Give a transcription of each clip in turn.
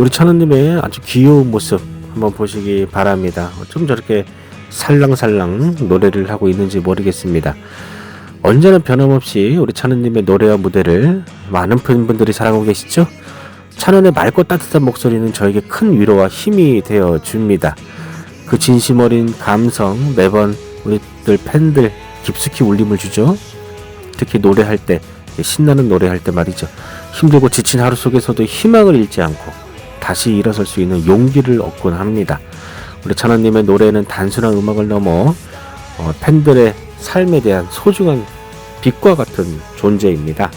우리 찬원님의 아주 귀여운 모습 한번 보시기 바랍니다. 좀 저렇게 살랑살랑 노래를 하고 있는지 모르겠습니다. 언제나 변함없이 우리 찬원님의 노래와 무대를 많은 팬분들이 사랑하고 계시죠? 찬원의 맑고 따뜻한 목소리는 저에게 큰 위로와 힘이 되어 줍니다. 그 진심 어린 감성 매번 우리들 팬들 깊숙이 울림을 주죠. 특히 노래할 때 신나는 노래할 때 말이죠. 힘들고 지친 하루 속에서도 희망을 잃지 않고 다시 일어설 수 있는 용기를 얻곤 합니다. 우리 찬원님의 노래는 단순한 음악을 넘어 어, 팬들의 삶에 대한 소중한 빛과 같은 존재입니다.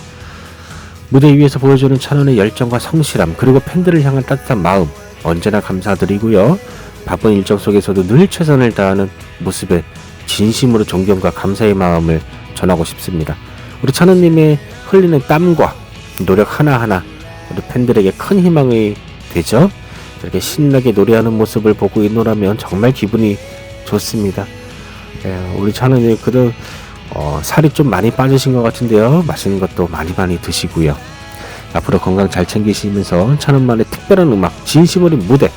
무대 위에서 보여주는 찬원의 열정과 성실함 그리고 팬들을 향한 따뜻한 마음 언제나 감사드리고요. 바쁜 일정 속에서도 늘 최선을 다하는 모습에 진심으로 존경과 감사의 마음을 전하고 싶습니다. 우리 찬원님의 흘리는 땀과 노력 하나하나 우리 팬들에게 큰 희망이 되죠. 이렇게 신나게 노래하는 모습을 보고 있노라면 정말 기분이 좋습니다. 예, 우리 찬원님 그래도 어, 살이 좀 많이 빠지신 것 같은데요. 맛있는 것도 많이 많이 드시고요. 앞으로 건강 잘 챙기시면서 찬원만의 특별한 음악, 진심 어린 무대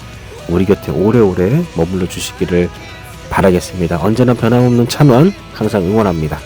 우리 곁에 오래오래 머물러 주시기를 바라겠습니다. 언제나 변함없는 찬원 항상 응원합니다.